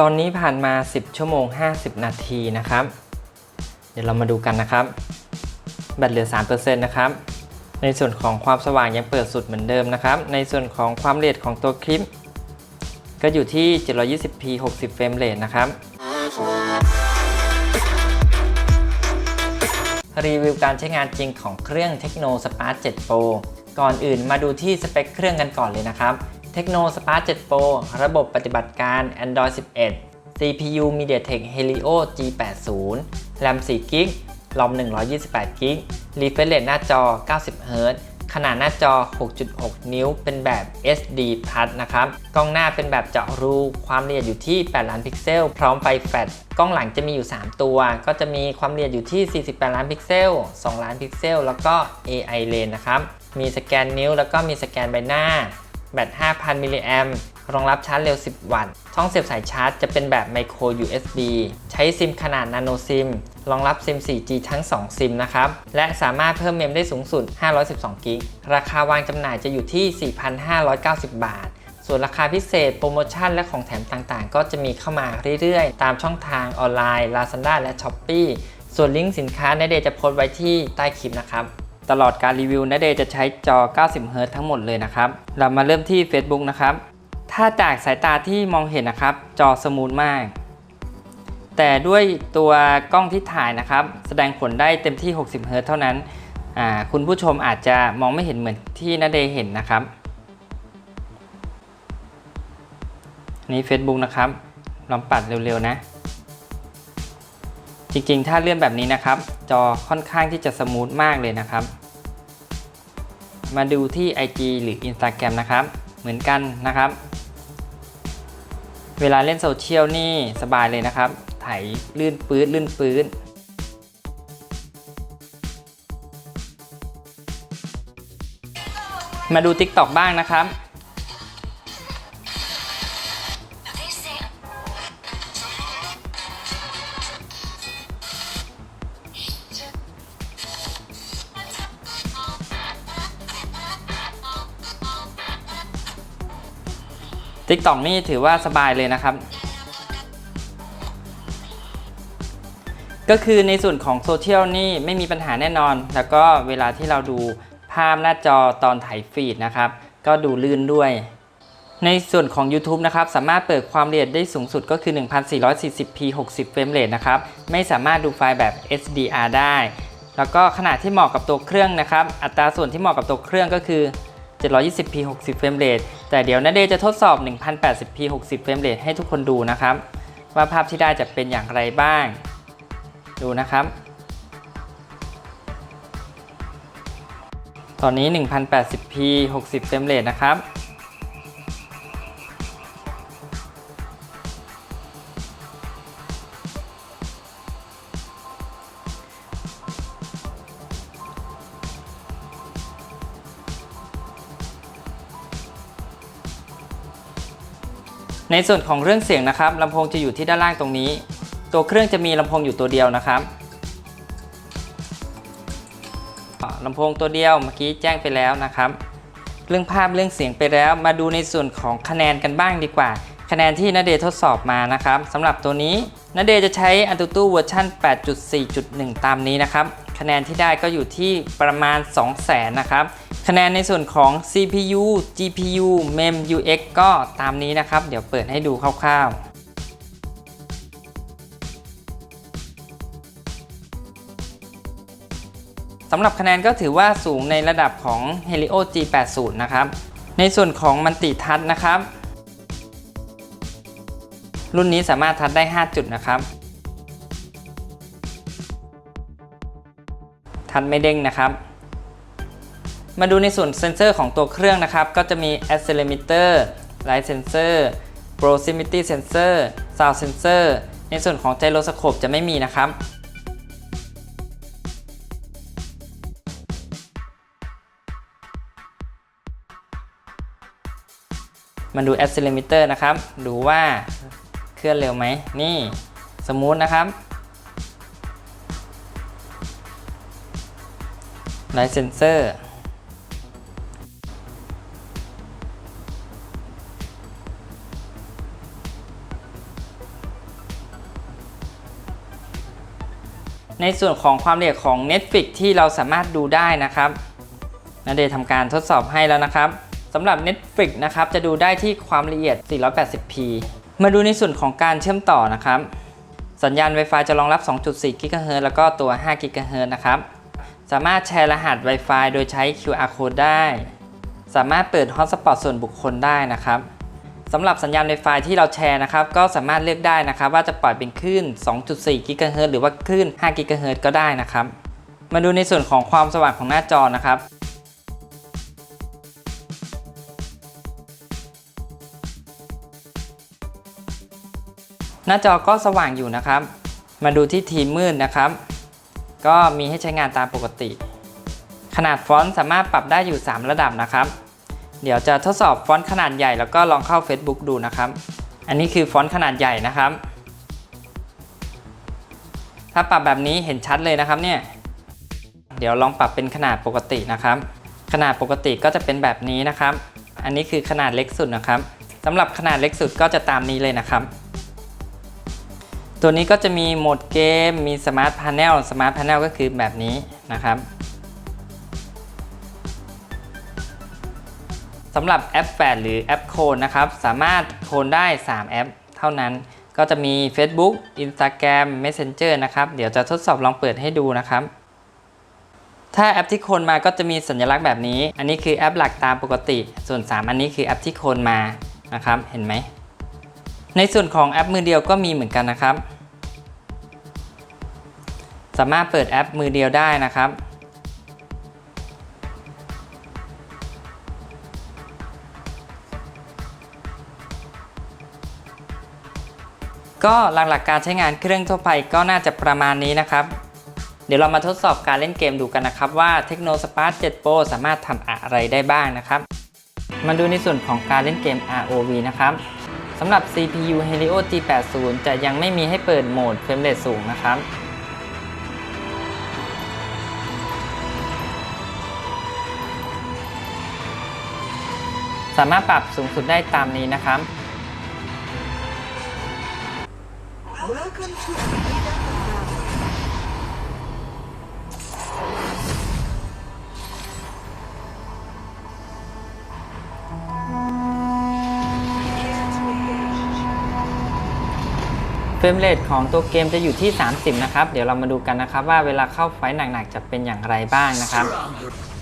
ตอนนี้ผ่านมา 10 ชั่วโมง 50 นาทีนะครับ เดี๋ยวเรามาดูกันนะครับ แบตเหลือ 3%นะครับ ในส่วนของความสว่างยังเปิดสุดเหมือนเดิมนะครับ ในส่วนของความเอียดของตัวคลิป ก็อยู่ที่ 720p 60 เฟรมเรทนะครับ รีวิวการใช้งานจริงของเครื่อง Tecno Spark 7 Pro ก่อนอื่นมาดูที่สเปคเครื่องกันก่อนเลยนะครับ Tecno Spark 7 Pro ระบบปฏิบัติการ Android 11 CPU MediaTek Helio G80 RAM 4 GB ROM 128 GB Refresh Rate หน้าจอ 90 Hz ขนาดหน้าจอ 6.6 นิ้ว เป็นแบบ SD Plus นะครับ กล้องหน้าเป็นแบบเจาะรู ความละเอียดอยู่ที่ 8 ล้านพิกเซล พร้อมไฟแฟลช กล้องหลังจะมีอยู่ 3 ตัว ก็จะมีความละเอียดอยู่ที่ 48 ล้านพิกเซล 2 ล้านพิกเซล แล้วก็ AI Lane นะครับ มีสแกนนิ้วแล้วก็มีสแกนใบหน้า แบต 5,000 มิลลิแอมรองรับชาร์จเร็ว 10 วัตต์ ช่องเสียบสายชาร์จจะเป็นแบบ Micro USB ใช้ซิมขนาด Nano SIM รองรับซิม 4G ทั้ง 2 ซิมนะครับ และสามารถเพิ่มเมมได้สูงสุด 512 กิก ราคาวางจำหน่ายจะอยู่ที่ 4,590 บาท ส่วนราคาพิเศษ โปรโมชั่นและของแถมต่างๆ ก็จะมีเข้ามาเรื่อยๆ ตามช่องทางออนไลน์ Lazada และ Shopee ส่วนลิงก์สินค้าในเดจะโพสต์ไว้ที่ใต้คลิปนะครับ ตลอดการรีวิวนะเดย์จะใช้จอ 90 Hz ทั้งหมดเลยนะครับ เรามาเริ่มที่ Facebook นะครับ ถ้าจากสายตาที่มองเห็นนะครับ จอสมูทมาก แต่ด้วยตัวกล้องที่ถ่ายนะครับ แสดงผลได้เต็มที่ 60เฮิรต์เท่านั้นอ่าคุณผู้ชมอาจจะมองไม่เห็นเหมือนที่นาเดย์เห็นนะครับ นี่ Facebook นะครับ ลองปัดเร็วๆนะ จริงๆ ถ้าเลื่อนแบบนี้นะครับ จอค่อนข้างที่จะสมูทมากเลยนะครับ มาดูที่ IG หรือ Instagram นะครับ เหมือนกันนะครับ เวลาเล่นโซเชียลนี่สบายเลยนะครับ ไถลื่นปื้ดลื่นปื้ดมาดู TikTok บ้างนะครับ TikTok นี่ถือว่าสบายเลยนะครับ ก็คือในส่วนของโซเชียลนี่ไม่มีปัญหาแน่นอน แล้วก็เวลาที่เราดูภาพหน้าจอตอนถ่ายฟีดนะครับ ก็ดูลื่นด้วย ในส่วนของ YouTube นะครับ สามารถเปิดความละเอียดได้สูงสุดก็คือ 1440p 60เฟรมเรทนะครับ ไม่สามารถดูไฟล์แบบ HDR ได้ แล้วก็ขนาดที่เหมาะกับตัวเครื่องนะครับ อัตราส่วนที่เหมาะกับตัวเครื่องก็คือ 720p 60 เฟรมเรทแต่เดี๋ยวนาเดย์จะทดสอบ 1080p 60 เฟรมเรทให้ทุกคนดูนะครับ ว่าภาพที่ได้จะเป็นอย่างไรบ้าง ดูนะครับ ตอนนี้ 1080p 60 เฟรมเรทนะครับ ในส่วนของเรื่องเสียงนะครับลำโพงจะอยู่ที่ด้านล่างตรงนี้ ตัวเครื่องจะมีลำโพงอยู่ตัวเดียวนะครับลำโพงตัวเดียวเมื่อกี้แจ้งไปแล้วนะครับ เรื่องภาพเรื่องเสียงไปแล้ว มาดูในส่วนของคะแนนกันบ้างดีกว่า คะแนนที่นาเดทดสอบมานะครับสำหรับตัวนี้นาเดจะใช้ Antutu เวอร์ชัน8.4.1 ตามนี้นะครับ คะแนนที่ได้ก็อยู่ที่ประมาณ 200,000นะครับ คะแนนในส่วนของ CPU GPU MEM UX ก็ตามนี้นะครับ เดี๋ยวเปิดให้ดูคร่าวๆสำหรับคะแนนก็ถือว่าสูงในระดับของ Helio G80 นะครับ ในส่วนของมันติทัชนะครับ รุ่นนี้สามารถทัดได้ 5 จุดนะครับ ทัดไม่เด้งนะครับ มาดูในส่วนเซนเซอร์ของตัวเครื่องนะครับ ก็จะมี accelerometer light sensor proximity sensor sound sensor ในส่วนของ gyroscope จะไม่มีนะครับ มาดู accelerometer นะครับ ดูว่าเคลื่อนเร็วไหม นี่สมูทนะครับ light sensor ในส่วนของความละเอียดของ Netflix ที่เราสามารถดูได้นะครับนาเดชน์ทำการทดสอบให้แล้วนะครับสำหรับ Netflix นะครับจะดูได้ที่ความละเอียด 480p มาดูในส่วนของการเชื่อมต่อนะครับ สัญญาณ Wi-Fi จะรองรับ 2.4 GHz แล้วก็ตัว 5 GHz นะครับ สามารถแชร์รหัส Wi-Fi โดยใช้ QR code ได้ สามารถเปิด Hotspot ส่วนบุคคลได้นะครับ สำหรับสัญญาณ Wi-Fi ที่เราแชร์นะครับก็สามารถเลือกได้นะครับ ว่าจะปล่อยเป็นคลื่น 2.4 GHz หรือว่าคลื่น 5 GHz ก็ได้นะครับ มาดูในส่วนของความสว่างของหน้าจอนะครับหน้าจอก็สว่างอยู่นะครับ มาดูที่ทีมมืดนะครับ ก็มีให้ใช้งานตามปกติ ขนาดฟอนต์สามารถปรับได้อยู่ 3 ระดับนะครับ เดี๋ยวจะทดสอบฟอนต์ขนาดใหญ่แล้วก็ลองเข้า Facebook ดูนะครับ อันนี้คือฟอนต์ขนาดใหญ่นะครับ ถ้าปรับแบบนี้เห็นชัดเลยนะครับเนี่ย เดี๋ยวลองปรับเป็นขนาดปกตินะครับ ขนาดปกติก็จะเป็นแบบนี้นะครับ อันนี้คือขนาดเล็กสุดนะครับสำหรับขนาดเล็กสุดก็จะตามนี้เลยนะครับ ตัวนี้ก็จะมีโหมดเกม มีสมาร์ทพา n เนลสมาร์ทพา n เนลก็คือแบบนี้นะครับ สำหรับแอปแฟดหรือแอปโคนนะครับ สามารถโคนได้ 3 แอปเท่านั้น ก็จะมี Facebook Instagram Messenger นะครับ เดี๋ยวจะทดสอบลองเปิดให้ดูนะครับ ถ้าแอปที่โคนมาก็จะมีสัญลักษณ์แบบนี้ อันนี้คือแอปหลักตามปกติ ส่วน 3 อันนี้คือแอปที่โคนมานะครับ เห็นไหม ในส่วนของแอปมือเดียวก็มีเหมือนกันนะครับ สามารถเปิดแอปมือเดียวได้นะครับ ก็หลักๆการใช้งานเครื่องทั่วไปก็น่าจะประมาณนี้นะครับ เดี๋ยวเรามาทดสอบการเล่นเกมดูกันนะครับ ว่า Tecno Spark 7 Pro สามารถทำอะไรได้บ้างนะครับ มาดูในส่วนของการเล่นเกม ROV นะครับสำหรับ CPU Helio G80 จะยังไม่มีให้เปิดโหมดเฟรมเรทสูงนะครับสามารถปรับสูงสุดได้ตามนี้นะครับ Welcome to Freedom Valley. Prepare to engage. เฟรมเรทของตัวเกมจะอยู่ที่ 30 นะครับ เดี๋ยวเรามาดูกันนะครับว่าเวลาเข้าไฟท์หนักๆจะเป็นอย่างไรบ้างนะครับ An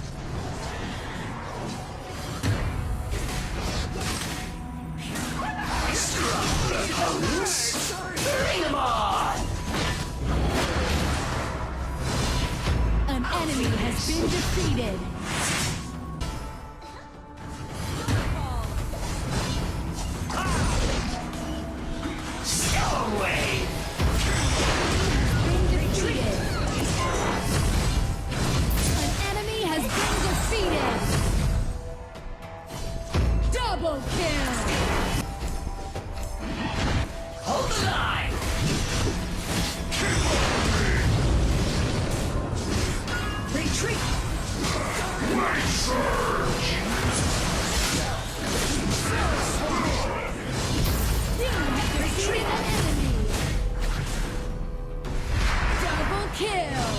kill.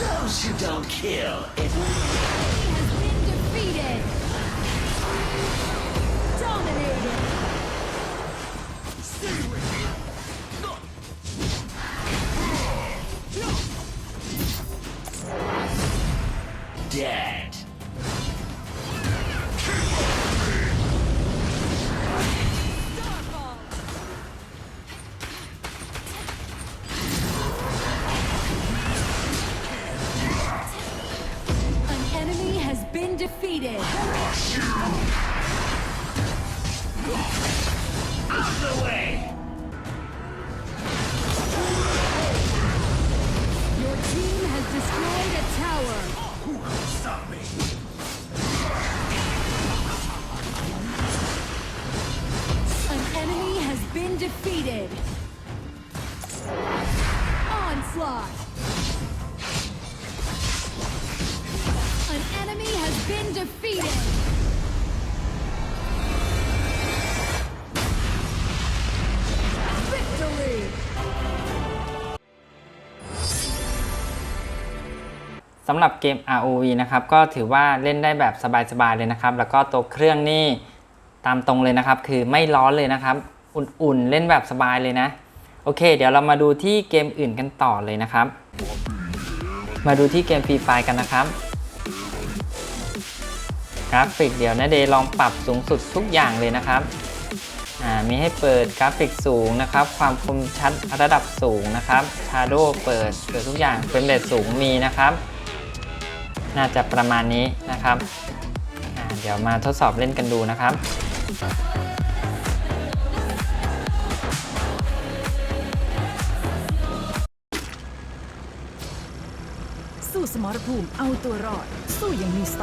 Those who don't kill สำหรับเกม ROV นะครับก็ถือว่าเล่นได้แบบสบายๆเลยนะครับ แล้วก็ตัวเครื่องนี่ตามตรงเลยนะครับ คือไม่ร้อนเลยนะครับ อุ่นๆ เล่นแบบสบายเลยนะ โอเค เดี๋ยวเรามาดูที่เกมอื่นกันต่อเลยนะครับ มาดูที่เกมฟรีไฟกันนะครับกราฟิกเดี๋ยวนะเดย์ลองปรับสูงสุดทุกอย่างเลยนะครับอ่ามีให้เปิดกราฟิกสูงนะครับ ความคมชัดระดับสูงนะครับ Shadow เปิดเปิดทุกอย่างเฟรมเรทสูงมีนะครับ น่าจะประมาณนี้นะครับเดี๋ยวมาทดสอบเล่นกันดูนะครับสู้สมรภูมิเอาตัวรอด สู้อย่างมีสไต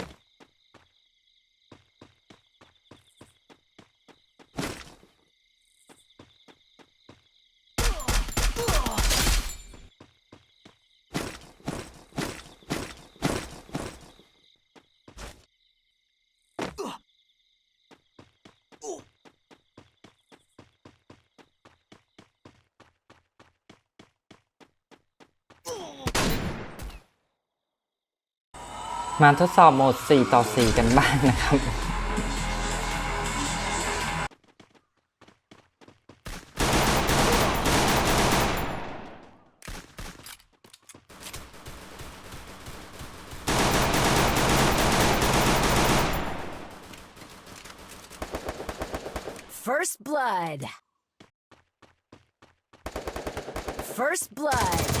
มาทดสอบโหมด 4 ต่อ 4 กันบ้างนะครับ First blood First blood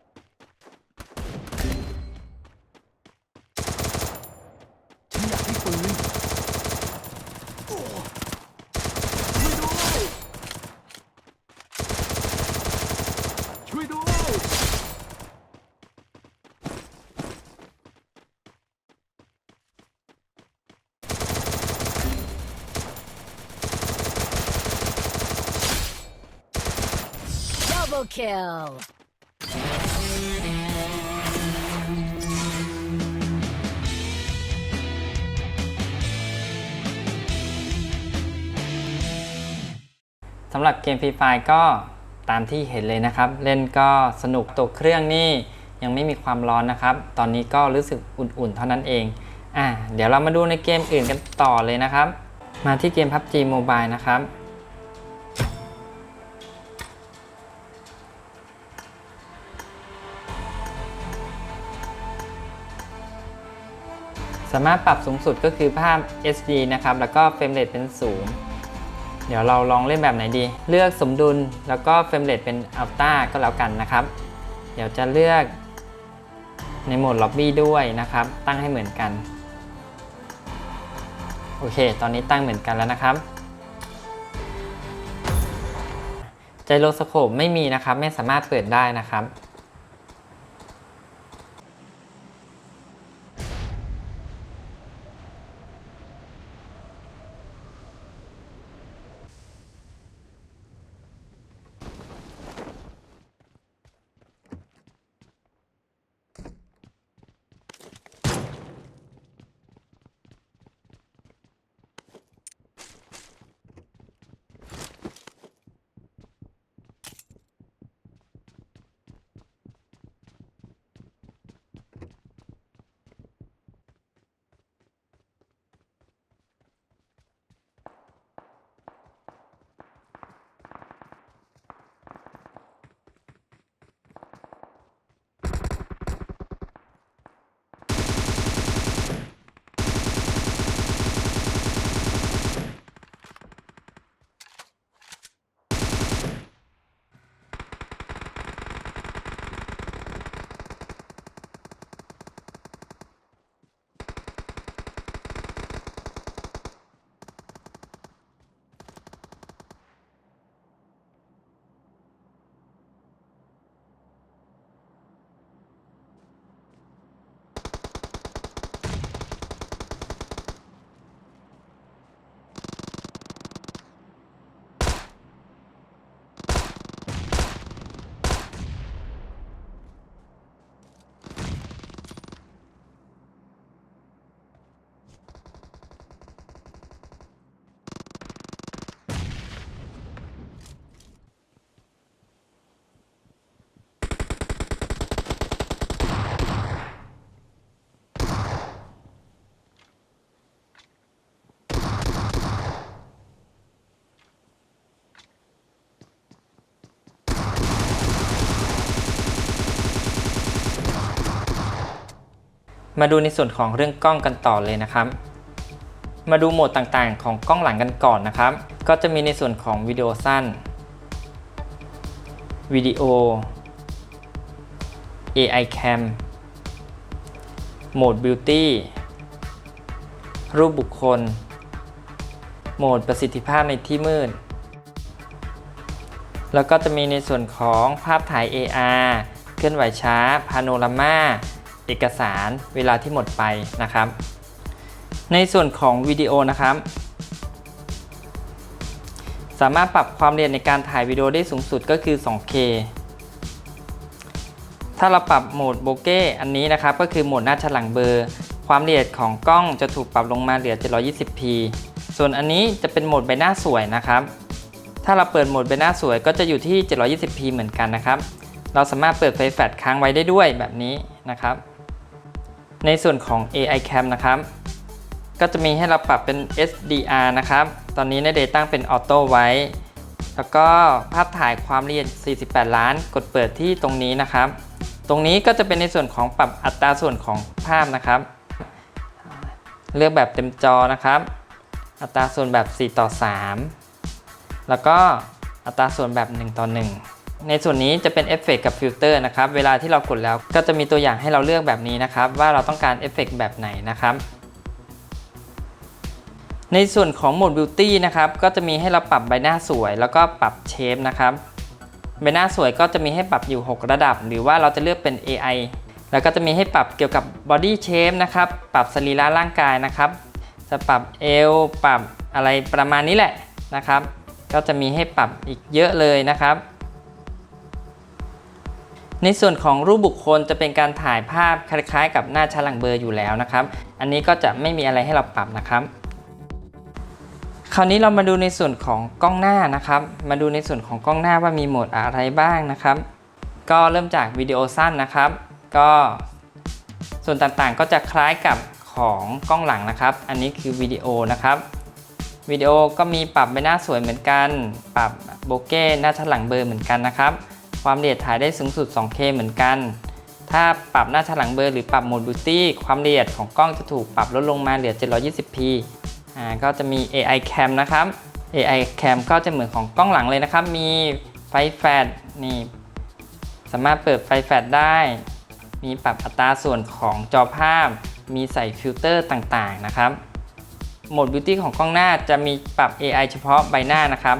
ดับเบิลคิลสำหรับเกมฟรีไฟก็ตามที่เห็นเลยนะครับ เล่นก็สนุกตัวเครื่องนี่ยังไม่มีความร้อนนะครับ ตอนนี้ก็รู้สึกอุ่นๆ เท่านั้นเองอะเดี๋ยวเรามาดูในเกมอื่นกันต่อเลยนะครับ มาที่เกม PUBG Mobile นะครับ สามารถปรับสูงสุดก็คือภาพ SD นะครับ แล้วก็เฟรมเรทเป็นศูนย์เดี๋ยวเราลองเล่นแบบไหนดี เลือกสมดุลแล้วก็เฟรมเรทเป็นอัลต้าก็แล้วกันนะครับ เดี๋ยวจะเลือกในโหมดล็อบบี้ด้วยนะครับ ตั้งให้เหมือนกัน โอเค ตอนนี้ตั้งเหมือนกันแล้วนะครับไจโรสโคปไม่มีนะครับ ไม่สามารถเปิดได้นะครับ มาดูในส่วนของเรื่องกล้องกันต่อเลยนะครับ มาดูโหมดต่างๆ ของกล้องหลังกันก่อนนะครับ ก็จะมีในส่วนของวิดีโอสั้น วิดีโอ AI Cam โหมด Beauty รูปบุคคล โหมดประสิทธิภาพในที่มืด แล้วก็จะมีในส่วนของภาพถ่าย AR เคลื่อนไหวช้า พาโนรามา เอกสารเวลาที่หมดไปนะครับ ในส่วนของวิดีโอนะครับ สามารถปรับความเร็วในการถ่ายวิดีโอได้สูงสุดก็คือ 2K ถ้าเราปรับโหมดโบเก้อันนี้นะครับก็คือโหมดหน้าฉลังเบอร์ ความละเอียดของกล้องจะถูกปรับลงมาเหลือ 720p ส่วนอันนี้จะเป็นโหมดใบหน้าสวยนะครับถ้าเราเปิดโหมดใบหน้าสวยก็จะอยู่ที่ 720p เหมือนกันนะครับ เราสามารถเปิดไฟแฟลชค้างไว้ได้ด้วยแบบนี้นะครับ ในส่วนของ AI Cam นะครับ ก็จะมีให้เราปรับเป็น SDR นะครับ ตอนนี้ในเดตั้งเป็นออโต้ไว้ แล้วก็ภาพถ่ายความละเอียด 48 ล้าน กดเปิดที่ตรงนี้นะครับ ตรงนี้ก็จะเป็นในส่วนของปรับอัตราส่วนของภาพนะครับ เลือกแบบเต็มจอนะครับ อัตราส่วนแบบ 4 ต่อ 3 แล้วก็อัตราส่วนแบบ 1 ต่อ 1 ในส่วนนี้จะเป็นเอฟเฟกกับฟิลเตอร์นะครับ เวลาที่เรากดแล้วก็จะมีตัวอย่างให้เราเลือกแบบนี้นะครับ ว่าเราต้องการเอฟเฟกแบบไหนนะครับ ในส่วนของโหมด Beauty นะครับ ก็จะมีให้เราปรับใบหน้าสวย แล้วก็ปรับเชฟนะครับ ใบหน้าสวยก็จะมีให้ปรับอยู่ 6 ระดับ หรือว่าเราจะเลือกเป็น AI แล้วก็จะมีให้ปรับเกี่ยวกับ Body Shape นะครับ ปรับสรีระร่างกายนะครับ จะปรับเอว ปรับอะไรประมาณนี้แหละนะครับ ก็จะมีให้ปรับอีกเยอะเลยนะครับ ในส่วนของรูปบุคคลจะเป็นการถ่ายภาพคล้ายๆ กับหน้าฉลังเบอร์อยู่แล้วนะครับ อันนี้ก็จะไม่มีอะไรให้เราปรับนะครับ คราวนี้เรามาดูในส่วนของกล้องหน้านะครับ มาดูในส่วนของกล้องหน้าว่ามีโหมดอะไรบ้างนะครับ ก็เริ่มจากวิดีโอสั้นนะครับ ก็ส่วนต่างๆก็จะคล้ายกับของกล้องหลังนะครับ อันนี้คือวิดีโอนะครับวิดีโอก็มีปรับใบหน้าสวยเหมือนกัน ปรับโบเก้หน้าฉลังเบอร์เหมือนกันนะครับ ความละเอียดถ่ายได้สูงสุด 2K เหมือนกัน ถ้าปรับหน้าฉลังเบอร์หรือปรับโหมดบิวตี้ความละเอียดของกล้องจะถูกปรับลดลงมาเหลือ 720p อ่าก็จะมี AI Cam นะครับ AI Cam ก็จะเหมือนของกล้องหลังเลยนะครับ มีไฟแฟลชนี่สามารถเปิดไฟแฟลชได้ มีปรับอัตราส่วนของจอภาพ มีใส่ฟิลเตอร์ต่างๆนะครับ โหมด Beauty ของกล้องหน้าจะมีปรับ AI เฉพาะใบหน้านะครับ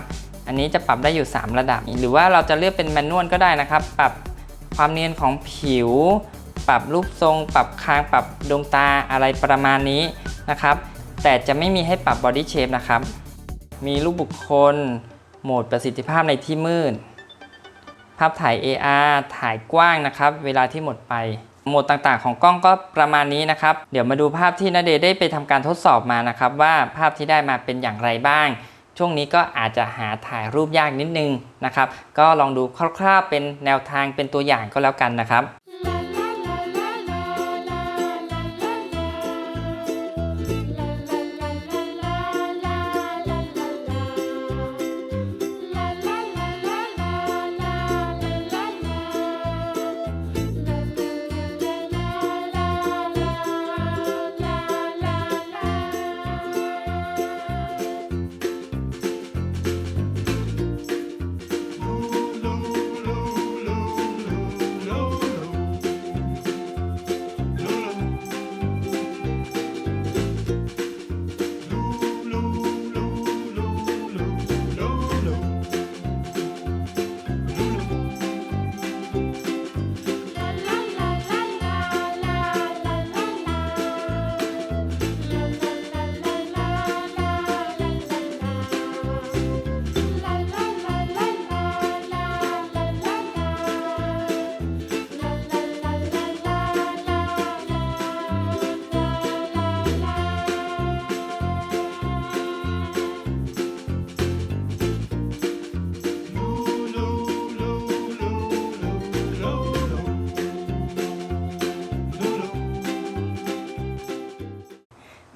อันนี้จะปรับได้อยู่ 3 ระดับ หรือว่าเราจะเลือกเป็นแมนนวลก็ได้นะครับ ปรับความเนียนของผิว ปรับรูปทรง ปรับคาง ปรับดวงตาอะไรประมาณนี้นะครับ แต่จะไม่มีให้ปรับ Body Shape นะครับ มีรูปบุคคล โหมดประสิทธิภาพในที่มืด ภาพถ่าย AR ถ่ายกว้างนะครับ เวลาที่หมดไปโหมดต่างๆ ของกล้องก็ประมาณนี้นะครับ เดี๋ยวมาดูภาพที่นาเดย์ได้ไปทำการทดสอบมานะครับ ว่าภาพที่ได้มาเป็นอย่างไรบ้าง ช่วงนี้ก็อาจจะหาถ่ายรูปยากนิดนึงนะครับ ก็ลองดูคร่าวๆเป็นแนวทางเป็นตัวอย่างก็แล้วกันนะครับ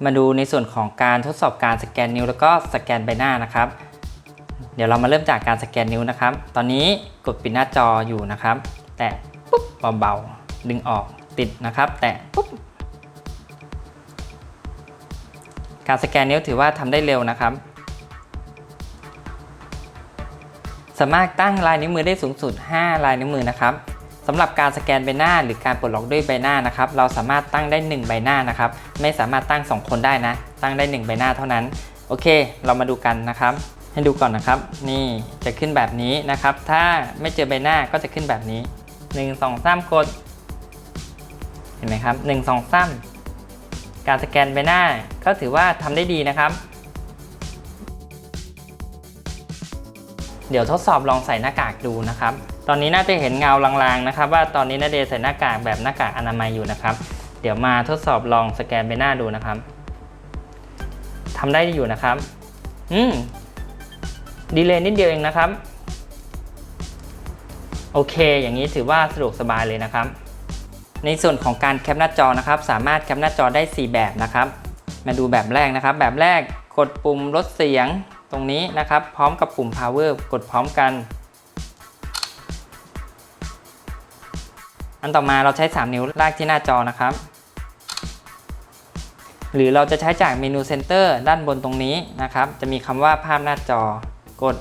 มาดูในส่วนของการทดสอบการสแกนนิ้ว แล้วก็สแกนใบหน้านะครับ เดี๋ยวเรามาเริ่มจากการสแกนนิ้วนะครับ ตอนนี้กดปิดหน้าจออยู่นะครับ แตะปุ๊บเบาๆดึงออกติดนะครับ แตะปุ๊บการสแกนนิ้วถือว่าทำได้เร็วนะครับ สามารถตั้งลายนิ้วมือได้สูงสุด 5 ลายนิ้วมือนะครับ สำหรับการสแกนใบหน้าหรือการปลดล็อกด้วยใบหน้านะครับเราสามารถตั้งได้ 1 ใบหน้านะครับไม่สามารถตั้ง 2 คนได้นะ ตั้งได้ 1 ใบหน้าเท่านั้น โอเค เรามาดูกันนะครับ ให้ดูก่อนนะครับ นี่จะขึ้นแบบนี้นะครับ ถ้าไม่เจอใบหน้าก็จะขึ้นแบบนี้ 1 2 3กด เห็นไหมครับ 1 2 3 การสแกนใบหน้าก็ถือว่าทำได้ดีนะครับ เดี๋ยวทดสอบลองใส่หน้ากากดูนะครับ ตอนนี้น่าจะเห็นเงาลางๆนะครับ ว่าตอนนี้นาเดใส่หน้ากากแบบหน้ากากอนามัยอยู่นะครับ เดี๋ยวมาทดสอบลองสแกนใบหน้าดูนะครับทำได้อยู่นะครับ อืมดีเลยนิดเดียวเองนะครับ โอเค อย่างนี้ถือว่าสะดวกสบายเลยนะครับ ในส่วนของการแคปหน้าจอนะครับ สามารถแคปหน้าจอได้ 4 แบบนะครับ มาดูแบบแรกนะครับ แบบแรกกดปุ่มลดเสียงตรงนี้นะครับ พร้อมกับปุ่ม power กดพร้อมกัน อันต่อมาเราใช้ 3 นิ้วลากที่หน้าจอนะครับ หรือเราจะใช้จากเมนูเซนเตอร์ด้านบนตรงนี้นะครับ จะมีคำว่าภาพหน้าจอกด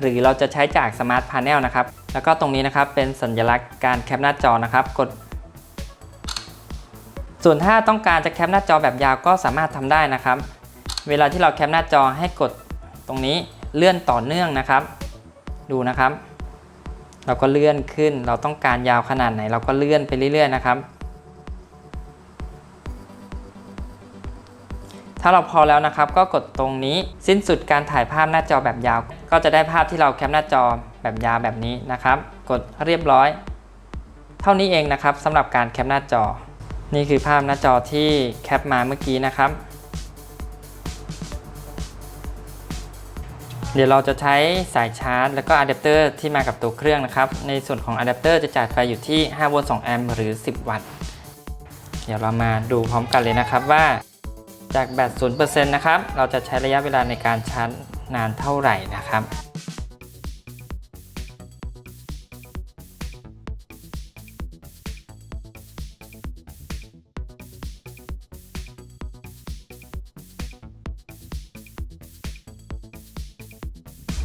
หรือเราจะใช้จากสมาร์ทพาเนลนะครับ แล้วก็ตรงนี้นะครับเป็นสัญลักษณ์การแคปหน้าจอนะครับ กด ส่วนถ้าต้องการจะแคปหน้าจอแบบยาวก็สามารถทำได้นะครับ เวลาที่เราแคปหน้าจอให้กดตรงนี้เลื่อนต่อเนื่องนะครับ ดูนะครับ เราก็เลื่อนขึ้น เราต้องการยาวขนาดไหน เราก็เลื่อนไปเรื่อย ๆ นะครับ ถ้าเราพอแล้วนะครับ ก็กดตรงนี้สิ้นสุดการถ่ายภาพหน้าจอแบบยาว ก็จะได้ภาพที่เราแคปหน้าจอแบบยาวแบบนี้นะครับ กดเรียบร้อย เท่านี้เองนะครับสำหรับการแคปหน้าจอ นี่คือภาพหน้าจอที่แคปมาเมื่อกี้นะครับ เดี๋ยวเราจะใช้สายชาร์จ แล้วก็อะแดปเตอร์ที่มากับตัวเครื่องนะครับ ในส่วนของอะแดปเตอร์จะจ่ายไฟอยู่ที่5โวลต์2แอมป์หรือ 10 วัตต์ เดี๋ยวเรามาดูพร้อมกันเลยนะครับว่าจากแบต0%นะครับ เราจะใช้ระยะเวลาในการชาร์จนานเท่าไหร่นะครับ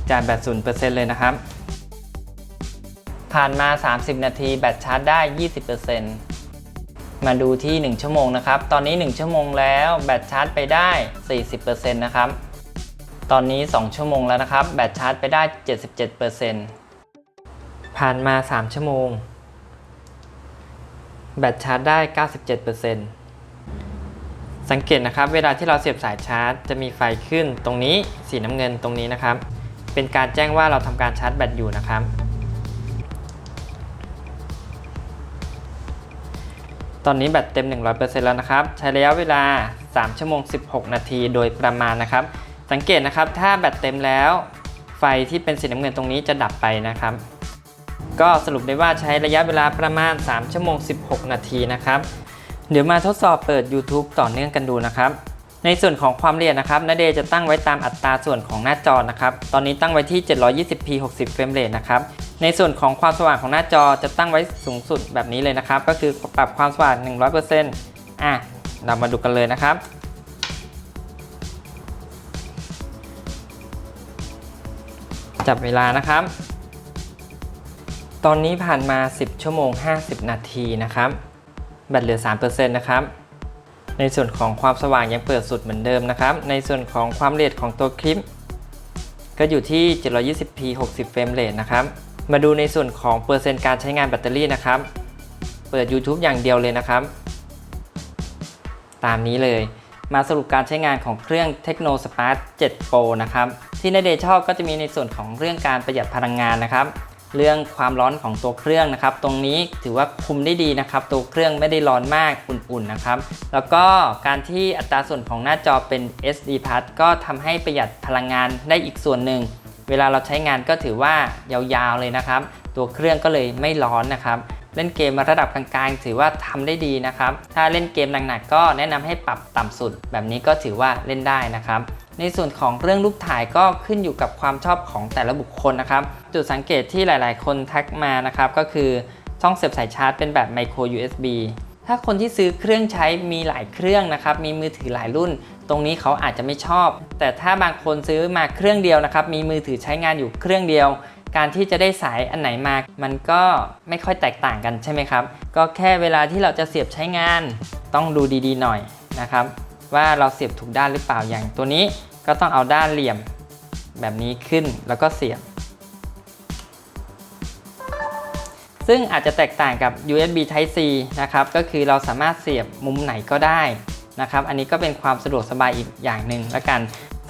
จ่ายแบต0%เลยนะครับ ผ่านมา 30 นาทีแบตชาร์จได้ 20%มาดูที่ 1 ชั่วโมงนะครับ ตอนนี้ 1 ชั่วโมงแล้วแบตชาร์จไปได้ 40%นะครับ ตอนนี้ 2 ชั่วโมงแล้วนะครับ แบตชาร์จไปได้ 77%ผ่านมา 3 ชั่วโมง แบตชาร์จได้ 97%สังเกตนะครับเวลาที่เราเสียบสายชาร์จ จะมีไฟขึ้นตรงนี้สีน้ำเงินตรงนี้นะครับ เป็นการแจ้งว่าเราทำการชาร์จแบตอยู่นะครับ ตอนนี้แบตเต็ม 100%แล้วนะครับ ใช้ระยะเวลา 3 ชั่วโมง 16 นาทีโดยประมาณนะครับ สังเกตนะครับ ถ้าแบตเต็มแล้ว ไฟที่เป็นสีน้ำเงินตรงนี้จะดับไปนะครับ ก็สรุปได้ว่าใช้ระยะเวลาประมาณ 3 ชั่วโมง 16 นาทีนะครับ เดี๋ยวมาทดสอบเปิด YouTube ต่อเนื่องกันดูนะครับ ในส่วนของความละเอียดนะครับนาเดย์จะตั้งไว้ตามอัตราส่วนของหน้าจอนะครับ ตอนนี้ตั้งไว้ที่ 720p 60เฟรมเรทนะครับ ในส่วนของความสว่างของหน้าจอจะตั้งไว้สูงสุดแบบนี้เลยนะครับ ก็คือปรับความสว่าง 100%อะเรามาดูกันเลยนะครับจับเวลานะครับ ตอนนี้ผ่านมา 10 ชั่วโมง 50 นาทีนะครับ แบตเหลือ 3%นะครับ ในส่วนของความสว่างยังเปิดสุดเหมือนเดิมนะครับ ในส่วนของความเอียดของตัวคลิป ก็อยู่ที่ 720p 60เฟรมเรทนะครับ มาดูในส่วนของเปอร์เซ็นต์การใช้งานแบตเตอรี่นะครับ เปิด YouTube อย่างเดียวเลยนะครับ ตามนี้เลย มาสรุปการใช้งานของเครื่อง Tecno Spark 7 Pro นะครับ ที่ในเดชอบก็จะมีในส่วนของเรื่องการประหยัดพลังงานนะครับ เรื่องความร้อนของตัวเครื่องนะครับ ตรงนี้ถือว่าคุมได้ดีนะครับ ตัวเครื่องไม่ได้ร้อนมากอุ่นๆนะครับ แล้วก็การที่อัตราส่วนของหน้าจอเป็น SD Plus ก็ทำให้ประหยัดพลังงานได้อีกส่วนหนึ่ง เวลาเราใช้งานก็ถือว่ายาวๆเลยนะครับ ตัวเครื่องก็เลยไม่ร้อนนะครับเล่นเกมระดับกลางๆ ถือว่าทำได้ดีนะครับ ถ้าเล่นเกมหนักๆก็แนะนำให้ปรับต่ำสุด แบบนี้ก็ถือว่าเล่นได้นะครับ ในส่วนของเรื่องรูปถ่ายก็ขึ้นอยู่กับความชอบของแต่ละบุคคลนะครับ จุดสังเกตที่หลาย ๆ คนทักมานะครับก็คือช่องเสียบสายชาร์จเป็นแบบ micro USB ถ้าคนที่ซื้อเครื่องใช้มีหลายเครื่องนะครับ มีมือถือหลายรุ่น ตรงนี้เขาอาจจะไม่ชอบ แต่ถ้าบางคนซื้อมาเครื่องเดียวนะครับ มีมือถือใช้งานอยู่เครื่องเดียว การที่จะได้สายอันไหนมา มันก็ไม่ค่อยแตกต่างกันใช่ไหมครับ ก็แค่เวลาที่เราจะเสียบใช้งาน ต้องดูดีๆหน่อยนะครับ ว่าเราเสียบถูกด้านหรือเปล่าอย่างตัวนี้ ก็ต้องเอาด้านเหลี่ยมแบบนี้ขึ้นแล้วก็เสียบ ซึ่งอาจจะแตกต่างกับ USB Type C นะครับ ก็คือเราสามารถเสียบมุมไหนก็ได้นะครับ อันนี้ก็เป็นความสะดวกสบายอีกอย่างหนึ่งละกัน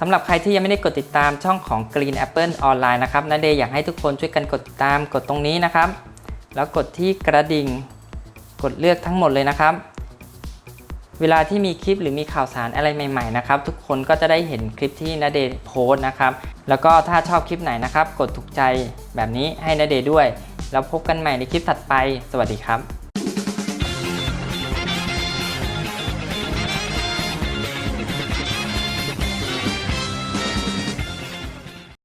สำหรับใครที่ยังไม่ได้กดติดตามช่องของ Green Apple ออนไลน์นะครับนาเดย์อยากให้ทุกคนช่วยกันกดติดตามกดตรงนี้นะครับ แล้วกดที่กระดิ่ง กดเลือกทั้งหมดเลยนะครับ เวลาที่มีคลิปหรือมีข่าวสารอะไรใหม่ๆนะครับทุกคนก็จะได้เห็นคลิปที่นาเดย์โพสนะครับแล้วก็ถ้าชอบคลิปไหนนะครับ กดถูกใจแบบนี้ให้นาเดย์ด้วย แล้วพบกันใหม่ในคลิปถัดไป สวัสดีครับ